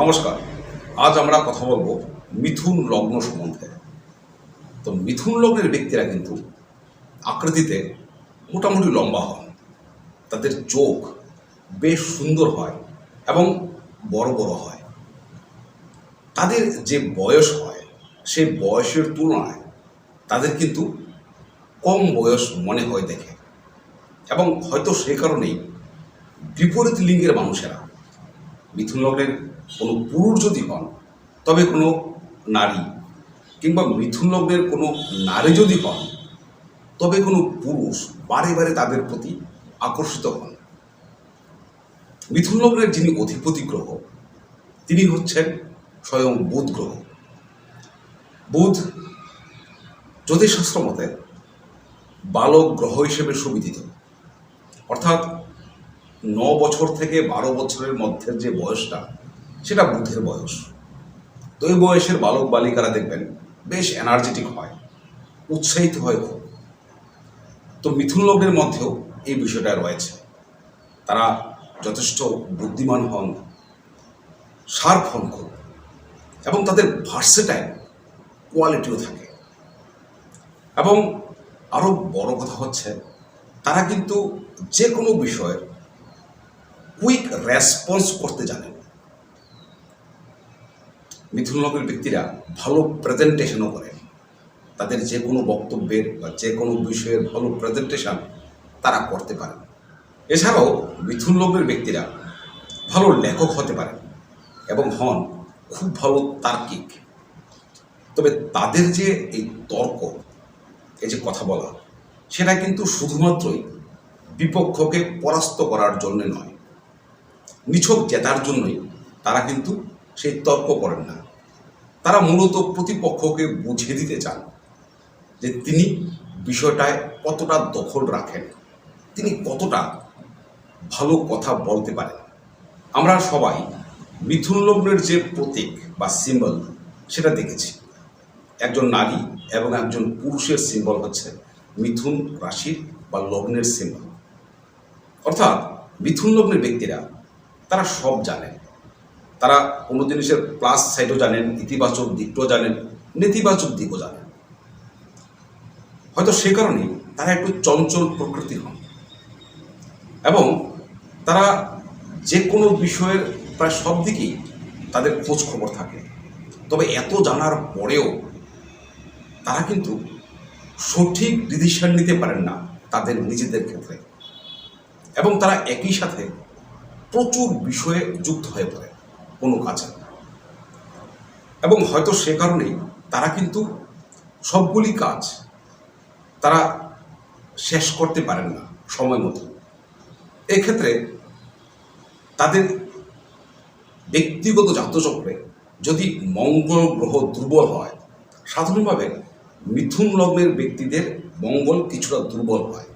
নমস্কার। আজ আমরা কথা বলব মিথুন লগ্ন সম্বন্ধে। তো মিথুন লগ্নের ব্যক্তিরা কিন্তু আকৃতিতে মোটামুটি লম্বা হন তাদের চোখ বেশ সুন্দর হয় এবং বড় বড় হয়। তাদের যে বয়স হয় সেই বয়সের তুলনায় তাদের কিন্তু কম বয়স মনে হয় দেখে। এবং হয়তো সে কারণেই বিপরীত লিঙ্গের মানুষেরা মিথুন লগ্নের কোনো পুরুষ যদি হন, তবে কোনো নারী কিংবা মিথুন লগ্নের কোনো নারী যদি হন, তবে কোনো পুরুষ বারে বারে তাদের প্রতি আকর্ষিত হন। মিথুন লগ্নের যিনি অধিপতি গ্রহ, তিনি হচ্ছেন স্বয়ং বুধ গ্রহ। বুধ জ্যোতিষশাস্ত্র মতে বালক গ্রহ হিসেবে সুবিধিত অর্থাৎ ন বছর থেকে বারো বছরের মধ্যে যে বয়সটা সেটা বুধের বয়স। তো এই বয়সের বালক বালিকারা দেখবেন বেশ এনার্জেটিক হয়, উৎসাহিত হয় খুব। তো মিথুন লগ্নের মধ্যেও এই বিষয়টা রয়েছে। তারা যথেষ্ট বুদ্ধিমান হন, শার্প হন খুব এবং তাদের ভার্সেটাইল কোয়ালিটিও থাকে। এবং আরও বড় কথা হচ্ছে, তারা কিন্তু যে কোনো বিষয়ের কুইক রেসপন্স করতে জানেন। মিথুন লগ্নের ব্যক্তিরা ভালো প্রেজেন্টেশনও করেন। তাদের যে কোনো বক্তব্যের বা যে কোনো বিষয়ের ভালো প্রেজেন্টেশন তারা করতে পারেন। এছাড়াও মিথুন লগ্নের ব্যক্তিরা ভালো লেখক হতে পারেন এবং হন খুব ভালো তার্কিক। তবে তাদের যে এই তর্ক, এই যে কথা বলা, সেটা কিন্তু শুধুমাত্রই বিপক্ষকে পরাস্ত করার জন্য নয়। নিছক জেতার জন্যই তারা কিন্তু সেই তর্ক করেন না। তারা মূলত প্রতিপক্ষকে বুঝিয়ে দিতে চান যে তিনি বিষয়টায় কতটা দখল রাখেন, তিনি কতটা ভালো কথা বলতে পারেন। আমরা সবাই মিথুন লগ্নের যে প্রতীক বা সিম্বল সেটা দেখেছি। একজন নারী এবং একজন পুরুষের সিম্বল হচ্ছে মিথুন রাশির বা লগ্নের সিম্বল অর্থাৎ মিথুন লগ্নের ব্যক্তিরা, তারা সব জানেন। তারা কোনো জিনিসের প্লাস সাইডও জানেন, ইতিবাচক দিকটাও জানেন, নেতিবাচক দিকও জানেন। হয়তো সে কারণেই তারা একটু চঞ্চল প্রকৃতির হন। এবং তারা যে কোনো বিষয়ের প্রায় সব দিকেই তাদের খোঁজ খবর থাকে। তবে এত জানার পরেও তারা কিন্তু সঠিক ডিসিশন নিতে পারেন না তাদের নিজেদের ক্ষেত্রে। এবং তারা একই সাথে প্রচুর বিষয়ে যুক্ত হয়ে পড়ে কোনো কাজে এবং হয়তো সে কারণেই তারা কিন্তু সবগুলি কাজ তারা শেষ করতে পারেন না সময় মতো। এক্ষেত্রে তাদের ব্যক্তিগত জাতচক্রে যদি মঙ্গল গ্রহ দুর্বল হয়, সাধারণভাবে মিথুন লগ্নের ব্যক্তিদের মঙ্গল কিছুটা দুর্বল হয়,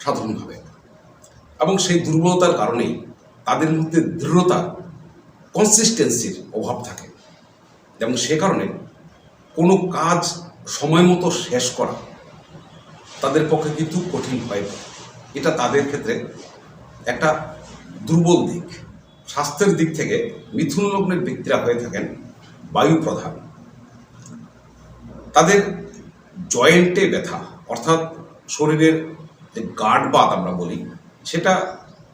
সাধারণভাবে। এবং সেই দুর্বলতার কারণেই তাদের মধ্যে দৃঢ়তা কনসিস্টেন্সির অভাব থাকে। এবং সে কারণে কোনো কাজ সময় মতো শেষ করা তাদের পক্ষে কিন্তু কঠিন হয় এটা তাদের ক্ষেত্রে একটা দুর্বল দিক। স্বাস্থ্যের দিক থেকে মিথুন লগ্নের ব্যক্তিরা হয়ে থাকেন বায়ু প্রধান তাদের জয়েন্টে ব্যথা, অর্থাৎ শরীরের যে গাঢ় বাত আমরা বলি, সেটা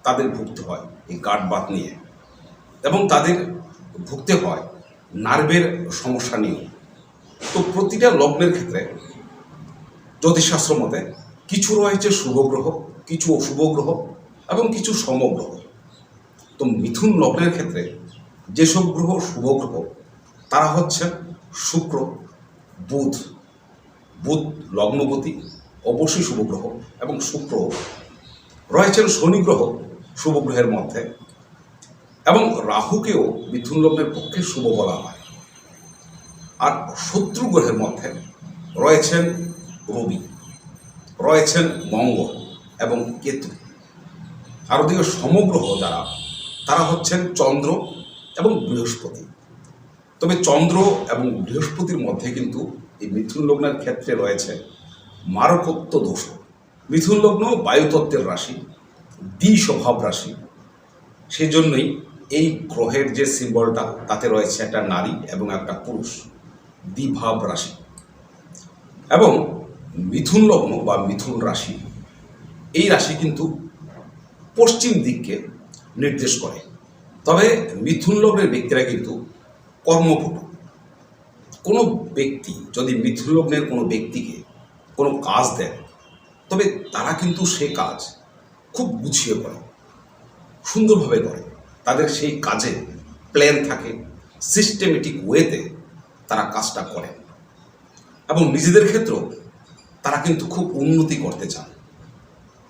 তাদের ভুগতে হয় এই গাঢ় বাত নিয়ে। এবং তাদের ভুগতে হয়, নার্ভের সমস্যা নিয়ে তো প্রতিটা লগ্নের ক্ষেত্রে জ্যোতিষশাস্ত্র মতে কিছু রয়েছে শুভ গ্রহ, কিছু অশুভ গ্রহ এবং কিছু সমগ্রহ তো মিথুন লগ্নের ক্ষেত্রে যেসব গ্রহ শুভ গ্রহ, তারা হচ্ছে শুক্র, বুধ। বুধ লগ্নপতি অবশ্যই শুভ গ্রহ এবং শুক্র। রয়েছেন শনি গ্রহ শুভ গ্রহের মধ্যে। এবং রাহুকেও মিথুন লগ্নের পক্ষে শুভ বলা হয়। আর শত্রু গ্রহের মধ্যে রয়েছেন রবি, রয়েছেন মঙ্গল এবং কেতু। আর ওদিকে সমগ্রহ যারা, তারা হচ্ছেন চন্দ্র এবং বৃহস্পতি। তবে চন্দ্র এবং বৃহস্পতির মধ্যে কিন্তু এই মিথুন লগ্নের ক্ষেত্রে রয়েছে মারকত্ব দোষ। মিথুন লগ্ন বায়ুতত্ত্বের রাশি, দ্বি স্বভাব রাশি। সেই জন্যই এই গ্রহের যে সিম্বলটা, তাতে রয়েছে একটা নারী এবং একটা পুরুষ, দ্বিভাব রাশি। এবং মিথুন লগ্ন বা মিথুন রাশি, এই রাশি কিন্তু পশ্চিম দিককে নির্দেশ করে। তবে মিথুন লগ্নের ব্যক্তিরা কিন্তু কর্মপটু। কোনো ব্যক্তি, যদি মিথুন লগ্নের কোনো ব্যক্তিকে কোনো কাজ দেন, তবে তারা কিন্তু সে কাজ খুব গুছিয়ে করে, সুন্দরভাবে করে। তাদের সেই কাজে প্ল্যান থাকে সিস্টেমেটিক ওয়েতে তারা কাজটা করেন এবং নিজেদের ক্ষেত্রেও তারা কিন্তু খুব উন্নতি করতে চান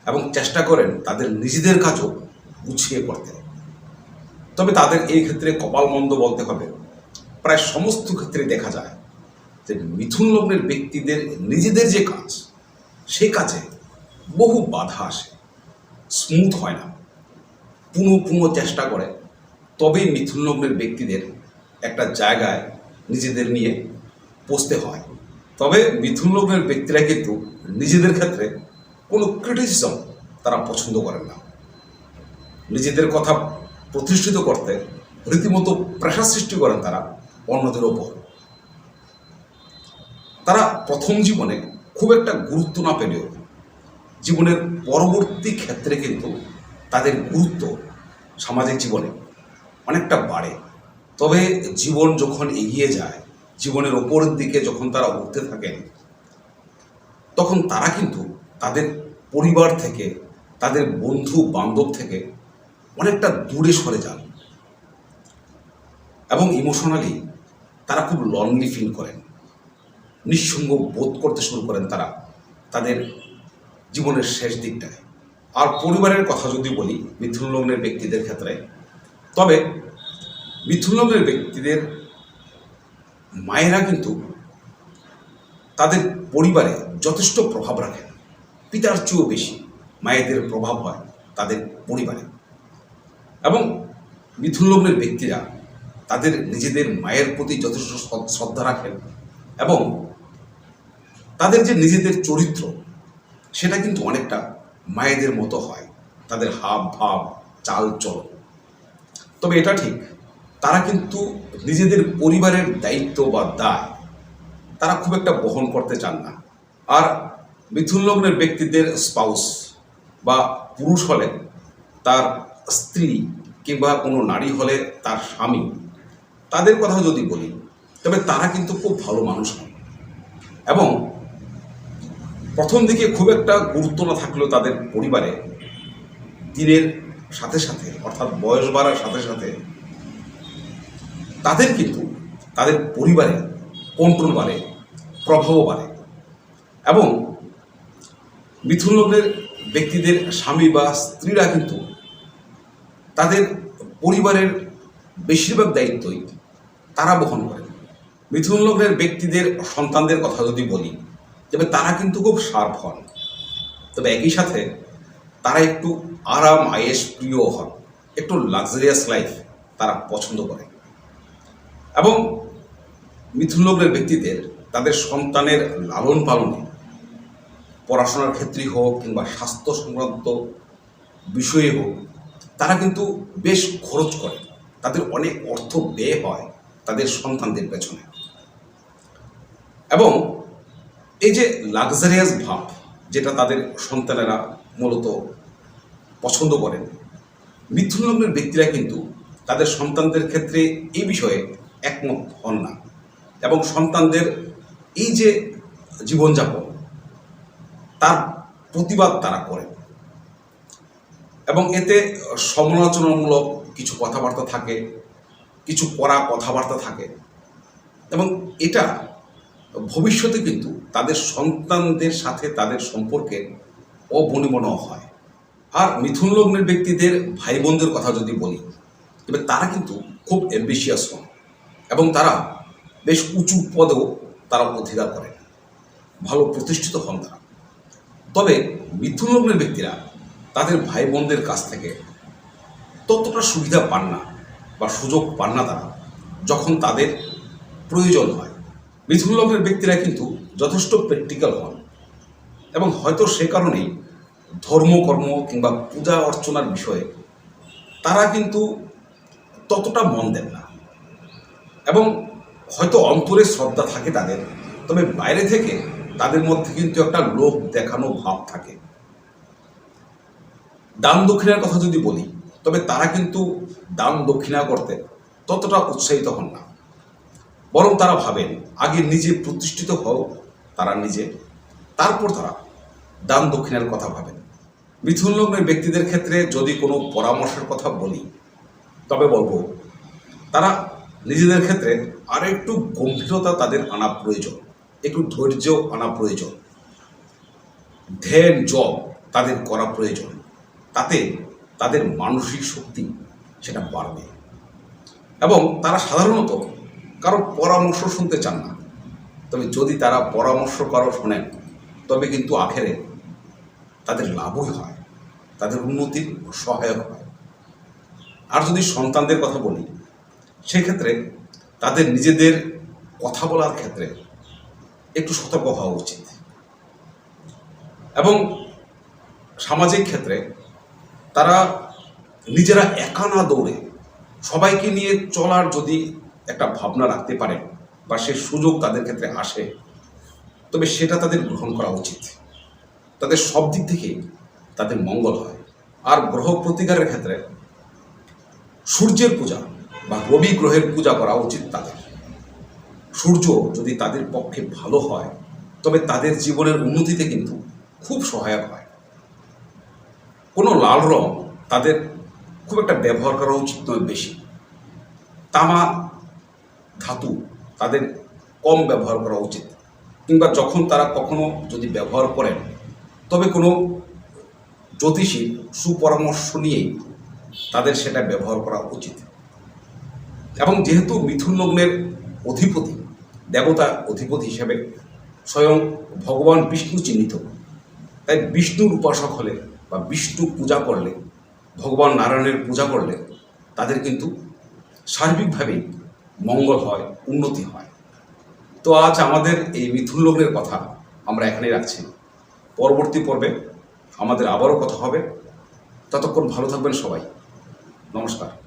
এবং চেষ্টা করেন তাদের নিজেদের কাজও গুছিয়ে করতে। তবে তাদের এই ক্ষেত্রে কপালমন্দ বলতে হবে, প্রায় সমস্ত ক্ষেত্রে দেখা যায় যে মিথুন লগ্নের ব্যক্তিদের নিজেদের যে কাজ সেই কাজে বহু বাধা আসে স্মুথ হয় না। পুনঃ পুনঃ চেষ্টা করে, তবেই মিথুন লগ্নের ব্যক্তিদের একটা জায়গায় নিজেদের নিয়ে পৌঁছতে হয়। তবে মিথুন লগ্নের ব্যক্তিরা কিন্তু নিজেদের ক্ষেত্রে কোনো ক্রিটিসিজম তারা পছন্দ করেন না। নিজেদের কথা প্রতিষ্ঠিত করতে রীতিমতো প্রেশার সৃষ্টি করেন তারা অন্যদের ওপর। তারা প্রথম জীবনে খুব একটা গুরুত্ব না পেলেও জীবনের পরবর্তী ক্ষেত্রে কিন্তু তাদের গুরুত্ব সামাজিক জীবনে অনেকটা বাড়ে। তবে জীবন যখন এগিয়ে যায়, জীবনের ওপরের দিকে যখন তারা উঠতে থাকেন, তখন তারা কিন্তু তাদের পরিবার থেকে, তাদের বন্ধু বান্ধব থেকে অনেকটা দূরে সরে যান এবং ইমোশনালি তারা খুব লনলি ফিল করেন। নিঃসঙ্গ বোধ করতে শুরু করেন তারা, তাদের জীবনের শেষ দিকটায়। আর পরিবারের কথা যদি বলি, মিথুন লগ্নের ব্যক্তিদের ক্ষেত্রে, তবে মিথুন লগ্নের ব্যক্তিদের মায়েরা কিন্তু তাদের পরিবারে যথেষ্ট প্রভাব রাখেন। পিতার চেয়েও বেশি মায়েদের প্রভাব হয় তাদের পরিবারে। এবং মিথুন লগ্নের ব্যক্তিরা তাদের নিজেদের মায়ের প্রতি যথেষ্ট শ্রদ্ধা রাখেন এবং তাদের যে নিজেদের চরিত্র, সেটা কিন্তু অনেকটা মায়েদের মতো হয়। তাদের হাব ভাব চাল চলন তবে এটা ঠিক, তারা কিন্তু নিজেদের পরিবারের দায়িত্ব বা দায়, তারা খুব একটা বহন করতে চান না। আর মিথুন লগ্নের ব্যক্তিদের স্পাউস বা পুরুষ হলে তার স্ত্রী কিংবা কোনো নারী হলে তার স্বামী, তাদের কথা যদি বলি, তবে তারা কিন্তু খুব ভালো মানুষ হন এবং প্রথম দিকে খুব একটা গুরুত্ব না থাকলেও তাদের পরিবারে দিনের সাথে সাথে, অর্থাৎ বয়স বাড়ার সাথে সাথে তাদের কিন্তু, তাদের পরিবারে কন্ট্রোল বাড়ে, প্রভাবও বাড়ে। এবং মিথুন লগ্নের ব্যক্তিদের স্বামী বা স্ত্রীরা কিন্তু তাদের পরিবারের বেশিরভাগ দায়িত্বই তারা বহন করে মিথুন লগ্নের ব্যক্তিদের সন্তানদের কথা যদি বলি তবে তারা কিন্তু খুব শার্প হন তবে একই সাথে তারা একটু আরাম আয়েস প্রিয় হন। একটু লাক্সারিয়াস লাইফ তারা পছন্দ করে এবং মিথুন লগ্নের ব্যক্তিদের তাদের সন্তানের লালন পালনে, পড়াশোনার ক্ষেত্রেই হোক কিংবা স্বাস্থ্য সংক্রান্ত বিষয়ে হোক, তারা কিন্তু বেশ খরচ করে। তাদের অনেক অর্থ ব্যয় হয় তাদের সন্তানদের পেছনে। এবং এই যে লাক্সারিয়াস ভাব যেটা তাদের সন্তানেরা মূলত পছন্দ করেন মিথুন লগ্নের ব্যক্তিরা কিন্তু তাদের সন্তানদের ক্ষেত্রে এই বিষয়ে একমত হন না এবং সন্তানদের এই যে জীবনযাপন, তার প্রতিবাদ তারা করেন এবং এতে সমালোচনামূলক কিছু কথাবার্তা থাকে, কিছু কড়া কথাবার্তা থাকে এবং এটা ভবিষ্যতে কিন্তু তাদের সন্তানদের সাথে তাদের সম্পর্কে অবনিমন হয়। আর মিথুন লগ্নের ব্যক্তিদের ভাই বোনদের কথা যদি বলি তবে তারা কিন্তু খুব অ্যাম্বিশিয়াস হন এবং তারা বেশ উঁচু পদেও তারা অধিকার করেন। ভালো প্রতিষ্ঠিত হন তারা। তবে মিথুন লগ্নের ব্যক্তিরা তাদের ভাই বোনদের কাছ থেকে ততটা সুবিধা পান না বা সুযোগ পান না তারা যখন তাদের প্রয়োজন হয়। মিথুন লগ্নের ব্যক্তিরা কিন্তু যথেষ্ট প্র্যাকটিক্যাল হন। এবং হয়তো সে কারণেই ধর্মকর্ম কিংবা পূজা অর্চনার বিষয়ে তারা কিন্তু ততটা মন দেন না। এবং হয়তো অন্তরে শ্রদ্ধা থাকে তাদের, তবে বাইরে থেকে তাদের মধ্যে কিন্তু একটা লোক দেখানো ভাব থাকে। দান দক্ষিণার কথা যদি বলি, তবে তারা কিন্তু দান দক্ষিণা করতে ততটা উৎসাহিত হন না। বরং তারা ভাবেন, আগে নিজে প্রতিষ্ঠিত হও তারা নিজে। তারপর তারা দান দক্ষিণের কথা ভাবেন। মিথুন লগ্নের ব্যক্তিদের ক্ষেত্রে যদি কোনো পরামর্শের কথা বলি, তবে বলব, তারা নিজেদের ক্ষেত্রে আর একটু গম্ভীরতা তাদের আনা প্রয়োজন, একটু ধৈর্য আনা প্রয়োজন। ধ্যান জব তাদের করা প্রয়োজন, তাতে তাদের মানসিক শক্তি সেটা বাড়বে। এবং তারা সাধারণত কারও পরামর্শ শুনতে চান না। তবে যদি তারা পরামর্শ কারও শোনেন তবে কিন্তু আখেরে তাদের লাভই হয়, তাদের উন্নতির সহায়ক হয়। আর যদি সন্তানদের কথা বলি, সেক্ষেত্রে তাদের নিজেদের কথা বলার ক্ষেত্রে একটু সতর্ক হওয়া উচিত। এবং সামাজিক ক্ষেত্রে তারা নিজেরা একা না দৌড়ে সবাইকে নিয়ে চলার যদি একটা ভাবনা রাখতে পারে বা সে সুযোগ তাদের ক্ষেত্রে আসে, তবে সেটা তাদের গ্রহণ করা উচিত। তাদের সব দিক থেকে তাদের মঙ্গল হয়। আর গ্রহ প্রতিকারের ক্ষেত্রে সূর্যের পূজা বা রবি গ্রহের পূজা করা উচিত তাদের। সূর্য যদি তাদের পক্ষে ভালো হয়, তবে তাদের জীবনের উন্নতিতে কিন্তু খুব সহায়ক হয়। কোনো লাল রং তাদের খুব একটা ব্যবহার করা উচিত নয় বেশি। তামা, ধাতু তাদের কম ব্যবহার করা উচিত। কিংবা যখন তারা কখনো যদি ব্যবহার করেন, তবে কোনো জ্যোতিষীর সুপরামর্শ নিয়েই তাদের সেটা ব্যবহার করা উচিত। এবং যেহেতু মিথুন লগ্নের অধিপতি, দেবতা অধিপতি হিসেবে স্বয়ং ভগবান বিষ্ণু চিহ্নিত, তাই বিষ্ণুর উপাসক হলে বা বিষ্ণু পূজা করলে, ভগবান নারায়ণের পূজা করলে তাদের কিন্তু সার্বিকভাবেই মঙ্গল হয়, উন্নতি হয়। তো আজ আমাদের এই মিথুন লগ্নের কথা আমরা এখানেই রাখছি। পরবর্তী পর্বে আমাদের আবারও কথা হবে। ততক্ষণ ভালো থাকবেন সবাই। নমস্কার।